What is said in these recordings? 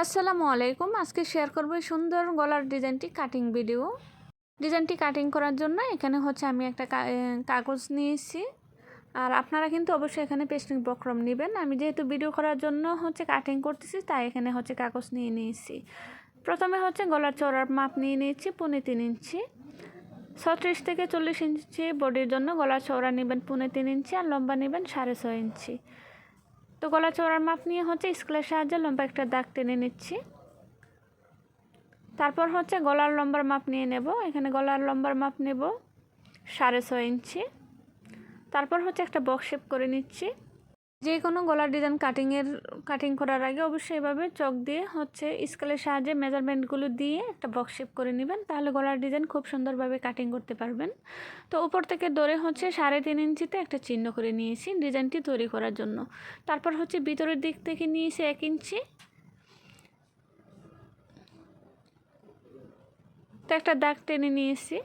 আসসালামু আলাইকুম। আজকে শেয়ার করব সুন্দর গলার ডিজাইনটি কাটিং ভিডিও ডিজাইনটি কাটিং করার জন্য এখানে হচ্ছে আমি একটা কাগজ নিয়েছি। আর আপনারা কিন্তু অবশ্যই এখানে পেস্টিং বক্রম নেবেন। আমি যেহেতু ভিডিও করার জন্য হচ্ছে কাটিং করতেছি, তাই এখানে হচ্ছে কাগজ নিয়ে নিয়েছি। প্রথমে হচ্ছে গলার চড়ার মাপ নিয়ে নিয়েছি, পৌনে তিন ইঞ্চি। ছত্রিশ থেকে চল্লিশ ইঞ্চি বডির জন্য গলার চওড়া নেবেন পৌনে তিন ইঞ্চি আর লম্বা নেবেন সাড়ে ছয় ইঞ্চি। তো গলা চড়ার মাপ নিয়ে হচ্ছে স্কেলের সাহায্যে লম্বা একটা দাগ টেনে নিচ্ছি। তারপর হচ্ছে গলার লম্বার মাপ নিয়ে নেব। এখানে গলার লম্বার মাপ নেব সাড়ে ছয় ইঞ্চি। তারপর হচ্ছে একটা বক্স শেপ করে নিচ্ছি। যে কোনো গলার ডিজাইন কাটিংয়ের কাটিং করার আগে অবশ্যই এভাবে চক দিয়ে হচ্ছে স্কেলের সাহায্যে মেজারমেন্টগুলো দিয়ে একটা বক্স শেপ করে নেবেন, তাহলে গলার ডিজাইন খুব সুন্দরভাবে কাটিং করতে পারবেন। তো উপর থেকে দরে হচ্ছে সাড়ে তিন ইঞ্চিতে একটা চিহ্ন করে নিয়েছি ডিজাইনটি তৈরি করার জন্য। তারপর হচ্ছে ভিতরের দিক থেকে নিয়েছি এক ইঞ্চি। তো একটা দাগ টেনে নিয়েছি।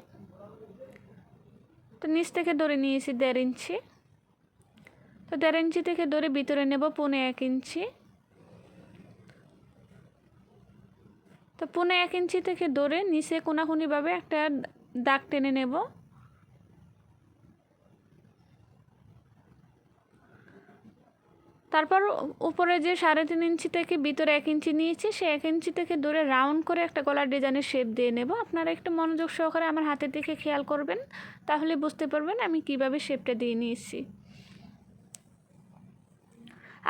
তো নিচ থেকে দড়ি নিয়েছি দেড় ইঞ্চি। তো দেড় ইঞ্চি থেকে দড়ি ভিতরে নেব পৌনে এক ইঞ্চি। তো পৌনে এক ইঞ্চি থেকে দৌড়ে নিচে কোনাকুনিভাবে একটা দাগ টেনে নেব। তারপর উপরে যে সাড়ে তিন ইঞ্চি থেকে ভিতরে এক ইঞ্চি নিয়েছি, সে এক ইঞ্চি থেকে দূরে রাউন্ড করে একটা গলার ডিজাইনের শেপ দিয়ে নেব। আপনারা একটু মনোযোগ সহকারে আমার হাতের দিকে খেয়াল করবেন, তাহলে বুঝতে পারবেন আমি কীভাবে শেপটা দিয়ে নিয়েছি।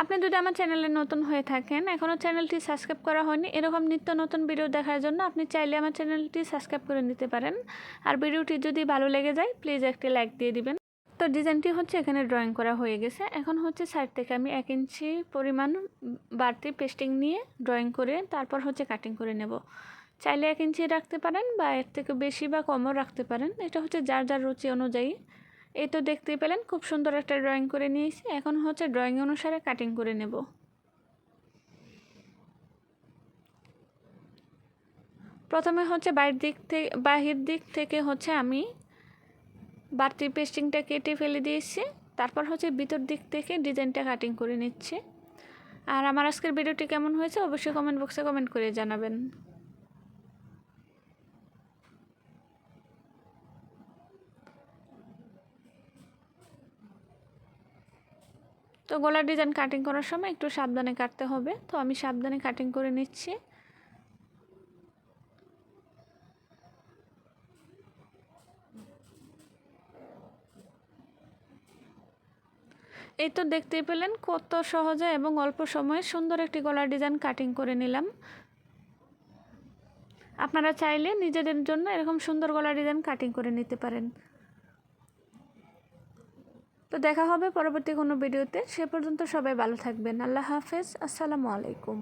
আপনি যদি আমার চ্যানেলে নতুন হয়ে থাকেন এখনও চ্যানেলটি সাবস্ক্রাইব করা হয়নি, এরকম নিত্য নতুন ভিডিও দেখার জন্য আপনি চাইলে আমার চ্যানেলটি সাবস্ক্রাইব করে নিতে পারেন। আর ভিডিওটি যদি ভালো লেগে যায় প্লিজ একটি লাইক দিয়ে দিবেন। তো ডিজাইনটি হচ্ছে এখানে ড্রয়িং করা হয়ে গেছে। এখন হচ্ছে সাইড থেকে আমি এক ইঞ্চি পরিমাণ বাড়তি পেস্টিং নিয়ে ড্রয়িং করে তারপর হচ্ছে কাটিং করে নেব। চাইলে এক ইঞ্চি রাখতে পারেন বা এর থেকে বেশি বা কমও রাখতে পারেন। এটা হচ্ছে যার যার রুচি অনুযায়ী এই তো দেখতেই পেলেন, খুব সুন্দর একটা ড্রয়িং করে নিয়েছি। এখন হচ্ছে ড্রয়িং অনুসারে কাটিং করে নেব। প্রথমে হচ্ছে বাইরের দিক থেকে বাহির দিক থেকে হচ্ছে আমি বাড়তি পেস্টিংটা কেটে ফেলে দিয়েছি। তারপর হচ্ছে ভিতর দিক থেকে ডিজাইনটা কাটিং করে নিচ্ছে। আর আমার আজকের ভিডিওটি কেমন হয়েছে অবশ্যই কমেন্ট বক্সে কমেন্ট করে জানাবেন। তো গলার ডিজাইন কাটিং করার সময় একটু সাবধানে কাটতে হবে। তো আমি সাবধানে কাটিং করে নিচ্ছি। এই তো দেখতে পেলেন কত সহজে এবং অল্প সময়ে সুন্দর একটি গলার ডিজাইন কাটিং করে নিলাম। আপনারা চাইলে নিজেদের জন্য এরকম সুন্দর গলার ডিজাইন কাটিং করে নিতে পারেন। তো দেখা হবে পরবর্তী কোনো ভিডিওতে। সে পর্যন্ত সবাই ভালো থাকবেন। আল্লাহ হাফেজ। আসসালামু আলাইকুম।